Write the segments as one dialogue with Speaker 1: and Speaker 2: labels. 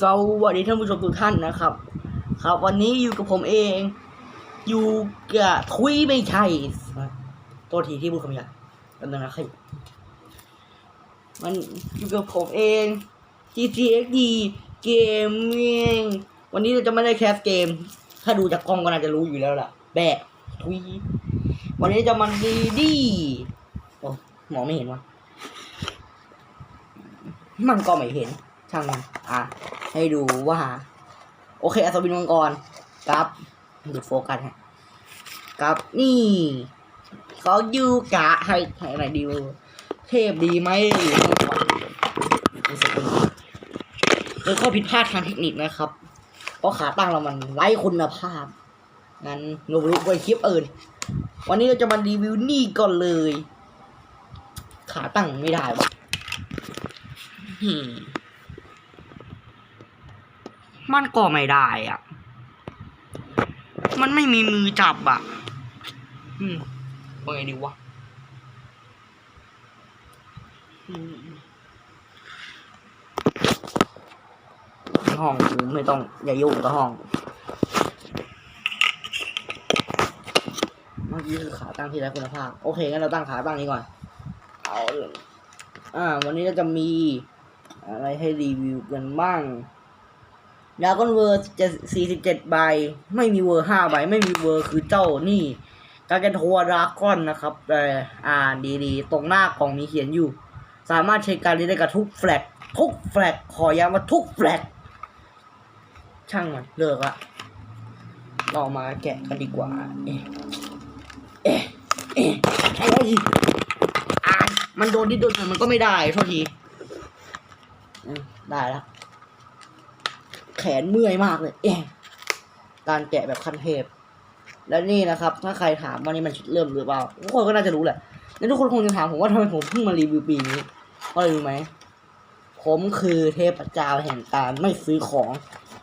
Speaker 1: สวัสดีท่านผู้ชมทุกท่านนะครับ ครับวันนี้อยู่กับผมเอง อยู่กับทุยไม่ใช่ตัวทีที่พูดคำหยาบกันนะครับมันอยู่กับผมเอง GTXD เกมเองวันนี้เราจะไม่ได้แคสเกม ถ้าดูจากกล้องก็น่าจะรู้อยู่แล้วล่ะ แบะทุยวันนี้จะมันดีดีโอ้หมอไม่เห็นวะมันก็ไม่เห็น ช่างมันอะ ให้ดูว่า โอเคอัศวินมังกรกับดูโฟกัสฮะกับนี่เขายูกะให้ให้อะไรดีวเทพดีไหมหรือไม่ก่อนรู้สึกเข้อผิดพลาดทางเทคนิคนะครับ เพราะขาตั้งเรามันไร้คุณภาพ งั้นงบรู้ไว้คลิปอื่น วันนี้เราจะมารีวิวนี่ก่อนเลย ขาตั้งไม่ได้วะอื มมันก็ไม่ได้อะ มันไม่มีมือจับอะ อืมว่าไงดีวะอืมห้องกูไม่ต้องอย่ายุ่งกับห้อง เมื่อกี้คือขาตั้งที่ไร้คุณภาพ โอเคงั้นเราตั้งขาตั้งนี้ก่อน เอาเลยอ่า วันนี้เราจะมีอะไรให้รีวิวกันบ้าง ดาก้อนเวอร์จะสี่สิบเจ็ดใบ ไม่มีเวอร์ห้าใบ ไม่มีเวอร์คือเจ้านี่ กาเกนทัวดาก้อนนะครับแต่อ่านดีๆ ตรงหน้ากล่องมีเขียนอยู่ สามารถใช้การนี้ได้กับทุกแฟลกทุกแฟลกขอย้ำว่าทุกแฟลกช่างมันเลิกละเรามาแกะกันดีกว่า เอ๊ะเอ๊ะเอ๊ะอะไอ่านมันโดนนิโดนมันก็ไม่ได้โทษทีได้แล้ว แขนเมื่อยมากเลยเอ๊ะการแกะแบบขั้นเทพ และนี่นะครับ ถ้าใครถามว่านี่มันเริ่มหรือเปล่าทุกคนก็น่าจะรู้แหละแล้วทุกคนคงจะถามผมว่าทำไมผมเพิ่งมารีวิวปีนี้เพราะอะไรรู้ไหมผมคือเทพเจ้าแห่งการไม่ซื้อของ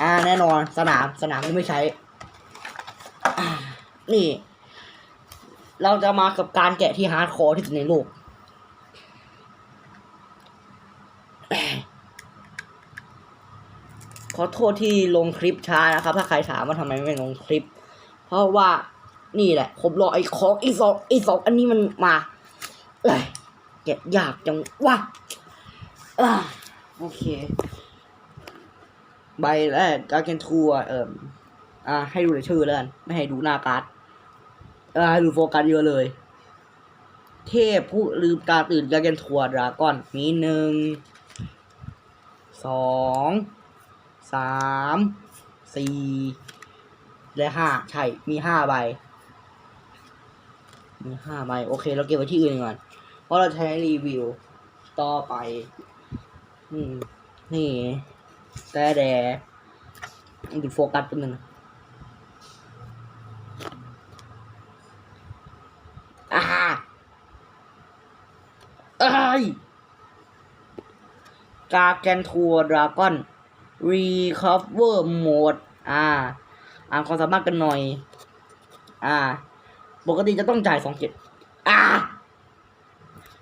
Speaker 1: อ่าแน่นอนสนามสนามที่ไม่ใช้นี่ เราจะมากับการแกะที่ฮาร์ดคอร์ที่สุดในโลก ขอโทษที่ลงคลิปช้านะครับ ถ้าใครถามว่าทำไมไม่ลงคลิป เพราะว่านี่แหละ ผมรอไอ้ของไอ้สองไอ้สองอันนี้มันมาเอ้ยเก็บยากจังวะอ่าโอเค ใบแรกการ์เกนทัวเอ่ออ่า ให้ดูแต่ชื่อแล้วกันไม่ให้ดูหน้าการ์ดอ่าให้ดูโฟกัสเยอะเลย เทพผู้ลืมตาตื่นการ์เกนทัวดราก้อนมีหนึ่งสอง สามสี่และห้าใช่ มีห้าใบ มีห้าใบ โอเค เราเก็บไว้ที่อื่นก่อน เพราะเราใช้รีวิว ต่อไป อืม นี่ แต่แดดูโฟกัสเป็นหนึ่งอ่าเอ้ยกาแกนทัวดราก้อน Recover Mode อ่า อ่านความสามารถกันหน่อย อ่า ปกติจะต้องจ่ายสองเจ็ดอ่า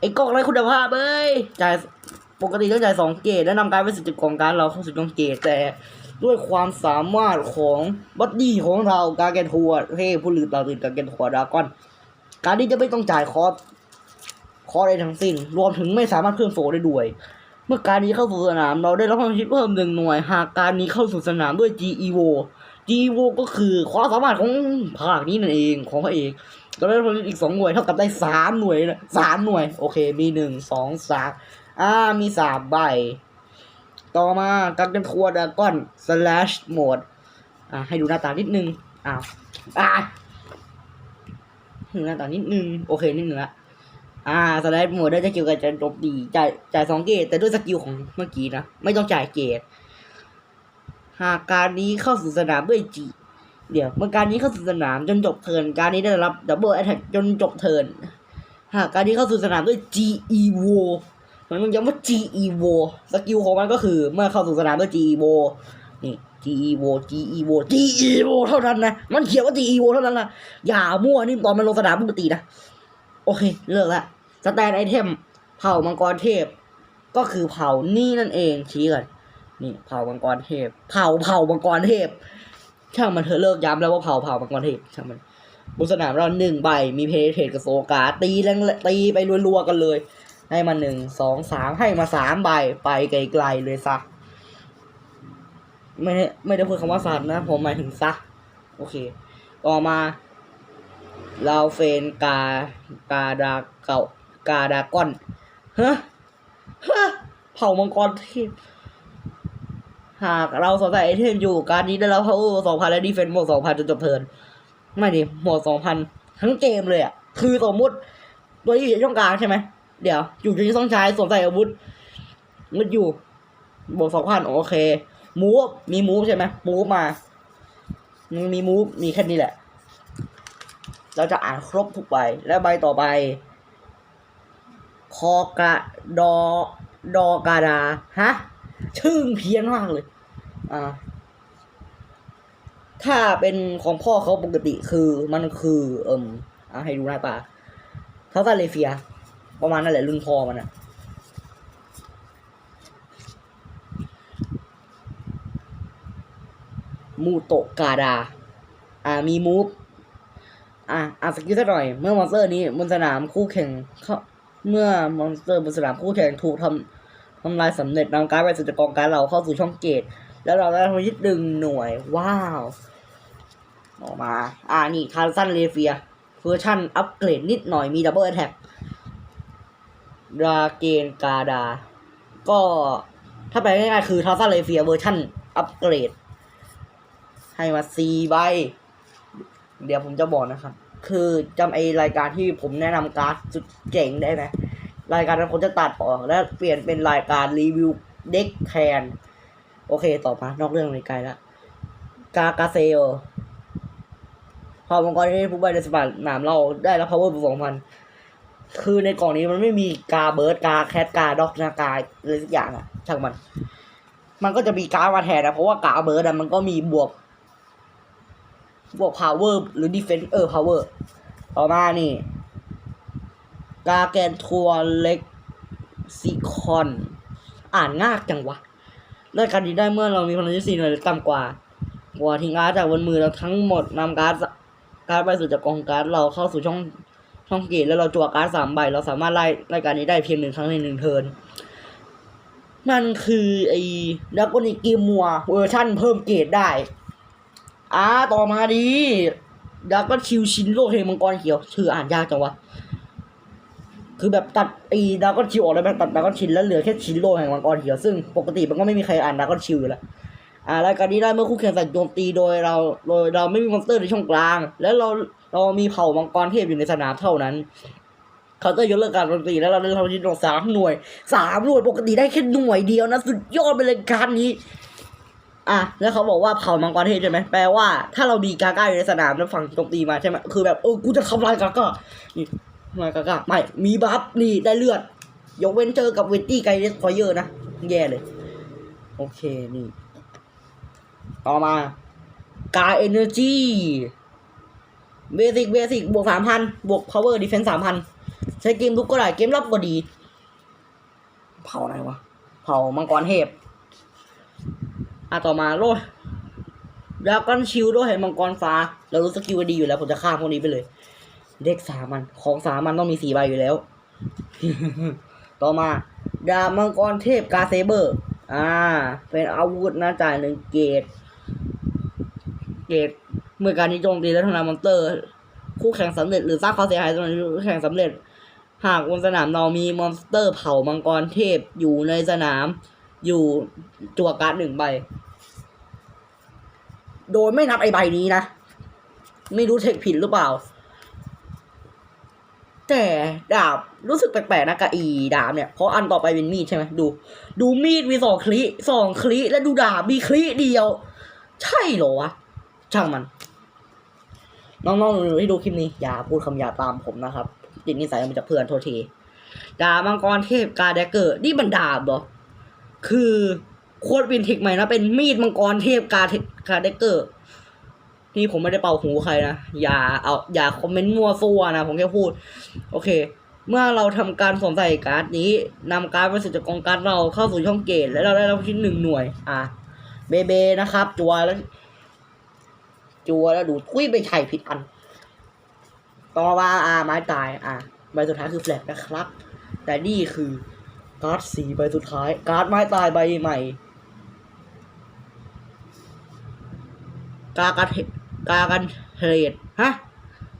Speaker 1: ไอ้กล่องไรคุณภาพเอ้ยจ่ายปกติต้องจ่ายสองเกตและนำการไปสิทธิ์ของการเราเข้าสู่ช่องเกตแต่ด้วยความสามารถของบัดดี้ของเราการแกนทัวร์เฮ้ผู้ลืมตาตื่นการแกนทัวร์ดาก้อนการที่จะไม่ต้องจ่ายคอสคอสใดทั้งสิ้น รวมถึงไม่สามารถเพิ่มโฟได้ด้วย เมื่อการนี้เข้าสู่สนามเราได้รับความคิดเพิ่มหนึ่งหน่วย หากการนี้เข้าสู่สนามด้วย GEVO GEVO ก็คือความสามารถของภาคนี้นั่นเองของพระเอกเราได้รับความคิดอีกสองหน่วยเท่ากับได้สามหน่วยนะสามหน่วย โอเค มีหนึ่งสองสามอ่ามีสามใบ ต่อมาการเป็นทัวดาก้อน slash mode อ่าให้ดูหน้าตานิดนึงอ้าวอ่าดูหน้าตานิดนึง โอเคนิดนึงละ อ่าสไลด์หมดได้จะเกี่ยวกับจะจบดีจ่ายจ่ายสองเกตแต่ด้วยสกิลของเมื่อกี้นะ ไม่ต้องจ่ายเกตหากการนี้เข้าสู่สนามด้วยจีเดี๋ยวเมื่อการนี้เข้าสู่สนามจนจบเทิร์นการนี้ได้รับดับเบิลแอทแทกจนจบเทิร์นหากการนี้เข้าสู่สนามด้วย GEVO มันต้องย้ำว่า GEVO สกิลของมันก็คือเมื่อเข้าสู่สนามด้วย GEVO นี่ GEVO GEVO GEVO เท่านั้นนะ มันเขียนว่า GEVO เท่านั้นนะอย่ามั่วนี่ตอนมันลงสนามปกตินะ โอเค เลิกละ สแตนไอเทมเผ่ามังกรเทพ ก็คือเผ่านี่นั่นเองชี้ก่อนนี่เผ่ามังกรเทพ เผ่าเผ่ามังกรเทพ ช่างมันเถอะเลิกย้ำแล้วว่าเผ่าเผ่ามังกรเทพช่างมันบนสนามเราหนึ่งใบมีเพเทรกับโซกาตีแรงตีไปรัวๆกันเลย ให้มาหนึ่งสองสามให้มาสามใบไปไกลๆเลยซะไม่ได้ไม่ได้พูดคำว่าสัตว์นะผมหมายถึงซะโอเค ต่อมาเราเฟนกากาดาเก่า กาดากอนฮะฮะเผ่ามังกรเทพหากเราสนใจไอเทมอยู่การนี้ได้แล้วพาวเวอร์สองพันและดีเฟนซ์หมดสองพันจนจบเทิน ไม่ดิหมดสองพันทั้งเกมเลยอะ คือสมมติตัวที่อยู่ช่องกลางใช่ไหม เดี๋ยว อยู่ที่ต้องใช้สวมใส่อาวุธมุดอยู่บวกสองพันโอเค มูฟ มีมูฟใช่ไหมมูฟมามันมีมูฟ มีแค่นี้แหละ เราจะอ่านครบทุกใบ และใบต่อไป คอกระดอดอกาดาฮะชื่อเพี้ยนมากเลย อ่า ถ้าเป็นของพ่อเขาปกติคือมันคือ เอิมอะให้ดูหน้าตาเท่าซาเลเฟีย ประมาณนั่นแหละรุ่นพ่อมันอะมูโตกาดา อ่า มีมูฟ อะอ่าสกิลสักหน่อย เมื่อมอนสเตอร์นี้บนสนามคู่แข่งเข้า เมื่อมอนสเตอร์บนสนามคู่แข่งถูกทำทำลายสำเร็จนำการดไปสู่จากกองการดเราเข้าสู่ช่องเกต แล้วเราได้ทำยึดดึงหน่วย ว้าว ออกมา อ่านี่คาร์ซันเลเฟียเวอร์ชันอัปเกรดนิดหน่อยมีดับเบิลแท็กราเกนกาดา ก็ถ้าไปลง่ายๆคือทาร์ซันเลเฟียเวอร์ชันอัปเกรด ให้มาซีใบ เดี๋ยวผมจะบอกนะครับ คือจำไอรายการที่ผมแนะนำการ์ดสุดเจ๋งได้ไหมรายการนั้นผมจะตัดออกและเปลี่ยนเป็นรายการรีวิวเด็กแทน โอเคต่อมานอกเรื่องเลยไกลล้วกากาเซโอพอมังกรที่ผู้ใบในสปาหนามเราได้รับ power สองพันคือในกล่องนี้มันไม่มีกาเบิร์ดกาแคทกาด็อกนากาอะไรสักอย่างอะช่างมัน มันก็จะมีกามาแทนนะเพราะว่ากาเบิร์ดอะมันก็มีบวก บวก power หรือ defense เออ power ต่อมานี่ กาแกนทัวเล็กซิคอน อ่านง่ายจังวะรายการนี้ได้เมื่อเรามีพลังยี่สี่หน่วยหรือต่ำกว่ากว่าทิ้งการ์ดจากบนมือเราทั้งหมดนำการ์ดการ์ดไปสู่จากกองการ์ดเราเข้าสู่ช่องช่องเกตแล้วเราจั่วการ์ดสามใบ เราสามารถไล่รายการนี้ได้เพียงหนึ่งครั้งในหนึ่งเทิร์นนั่นคือไอ้ดักกนิกิมัวเวอร์ชั่นเพิ่มเกรดได้ อ่าต่อมาดีดักก็คิวชินโลเฮมังกรเขียวชื่ออ่านยากจังวะ คือแบบตัดไอ้ดาก้อนชิวออกแล้วแบบตัดดาก้อนชินแล้วเหลือแค่ชินโลแห่งมังกรเขียวซึ่งปกติมันก็ไม่มีใครอ่านดาก้อนชิวอยู่แล้วอ่ารายการนี้ได้เมื่อคู่แข่งใส่โจมตีโดยเราโดยเราไม่มีมอนสเตอร์ในช่องกลาง แล้วเราเรามีเผ่ามังกรเทพอยู่ในสนามเท่านั้นเขาจะยกเลิกการโจมตีแล้วเราได้ทำชิ้นลงสามหน่วยสามหน่วยปกติได้แค่หน่วยเดียวนะสุดยอดไปเลยการนี้ อะแล้วเขาบอกว่าเผ่ามังกรเทพใช่ไหมแปลว่าถ้าเรามีกาก้าอยู่ในสนามแล้วฝั่งโจมตีมาใช่ไหมคือแบบเออกูจะทำลายกาก้านี่ทำไมกากาไม่มีบัฟนี่ได้เลือด ยกเว้นเจอกับเวตตี้ไกเดสพอยเยอร์นะแย่เลย โอเคนี่ ต่อมากาเอเนอร์จีเบสิกเบสิกบวกสามพันบวกพาวเวอร์ดีเฟนส์สามพันใช้เกมลุกก็ได้เกมรับก็ดี เผาอะไรวะ เผามังกรเทพ อะต่อมาโลดดราก้อนชิลด้วยมังกรฟ้า เรารู้สกิลดีอยู่แล้ว ผมจะฆ่าพวกนี้ไปเลย เด็กสามัน ของสามันต้องมีสี่ใบอยู่แล้ว ต่อมา ดาบมังกรเทพกาเซเบอร์ อ่า เป็นอาวุธนะจ่ายหนึ่งเกต เกตเมื่อการนี้โจมตีและทำลายมอนสเตอร์ คู่แข่งสำเร็จหรือสร้างความเสียหายตอนคู่แข่งสำเร็จ หากบนสนามเรามีมอนสเตอร์เผ่ามังกรเทพอยู่ในสนามอยู่จั่วการ์ดหนึ่งใบ โดยไม่นับไอใบนี้นะ ไม่รู้เทคผิดหรือเปล่า แต่ดาบรู้สึกแปลกๆนะกับอีดาบเนี่ยเพราะอันต่อไปเป็นมีดใช่ไหมดู ดูมีดมีสองคลิสองคลิแล้วดูดาบมีคลิเดียว ใช่เหรอวะช่างมัน น้องๆหนูๆที่ดูคลิปนี้ อย่าพูดคำหยาตามผมนะครับติดนิสัยมาจากเพื่อนโทษทีดาบมังกรเทพกาแดกเกอร์นี่มันดาบเหรอคือ โคตรวินเทคใหม่นะ เป็นมีดมังกรเทพกาเทกาแดกเกอร์ นี่ผมไม่ได้เป่าหูใครนะ อย่าเอาอย่าคอมเมนต์มั่วซั่วนะ ผมแค่พูด โอเค เมื่อเราทำการสวมใส่การ์ดนี้นำการ์ดบริสุทธิ์จากกองการ์ดเราเข้าสู่ช่องเกต และเราได้รับชิ้นหนึ่งหน่วย อะเบเบนะครับ จัวแล้ว จัวแล้วดูดทุยไปไถ่ผิดอันต่อมาอาไม้ตาย อะใบสุดท้ายคือแฟลกนะครับ แต่นี่คือการ์ดสีใบสุดท้าย การ์ดไม้ตายใบใหม่ กากันกากันเทรดฮะ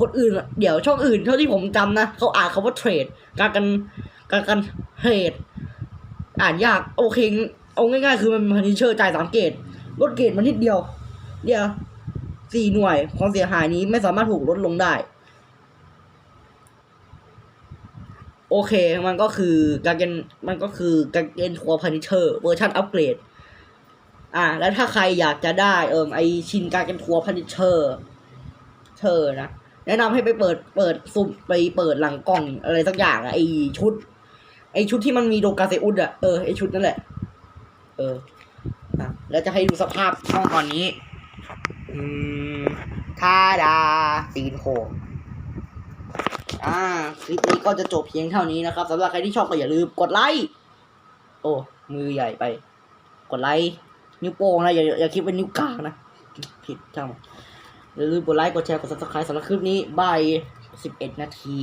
Speaker 1: คนอื่นเดี๋ยวช่องอื่นเท่าที่ผมจำนะเขาอ่านคาว่าเทรดกากันกากันเทรดอ่านยากโอเคเอาง่ายๆคือมันพันธิเชอร์จ่ายสามเกตลดเกตมันนิดเดียว เดียวสี่หน่วยความเสียหายนี้ไม่สามารถถูกลดลงได้ โอเคมันก็คือการเกนมันก็คือการเกนทัวร์พันธิเชอร์เวอร์ชันอัปเกรด อ่า แล้วถ้าใครอยากจะได้เอิมไอชินการเกนทัวร์พันิเชอร์เชอร์นะแนะนำให้ไปเปิดเปิดซุมไปเปิดหลังกล่องอะไรสักอย่างอะไอชุด ไอชุดที่มันมีโดกาเซอุดอะเออไอชุดนั่นแหละ เอออะแล้วจะให้ดูสภาพห้องตอนนี้ อืมทาดาตีนโคอ่าคลิปนี้ก็จะจบเพียงเท่านี้นะครับสำหรับใครที่ชอบก็อย่าลืมกดไลค์โอ้มือใหญ่ไป กดไลค์ นิ้วโป้งนะอย่าอย่าคิดเป็นนิ้วกลางนะผิดจังอย่าลืมกดไลค์กดแชร์กดซับสไครต์สำหรับคลิปนี้บาย11 นาที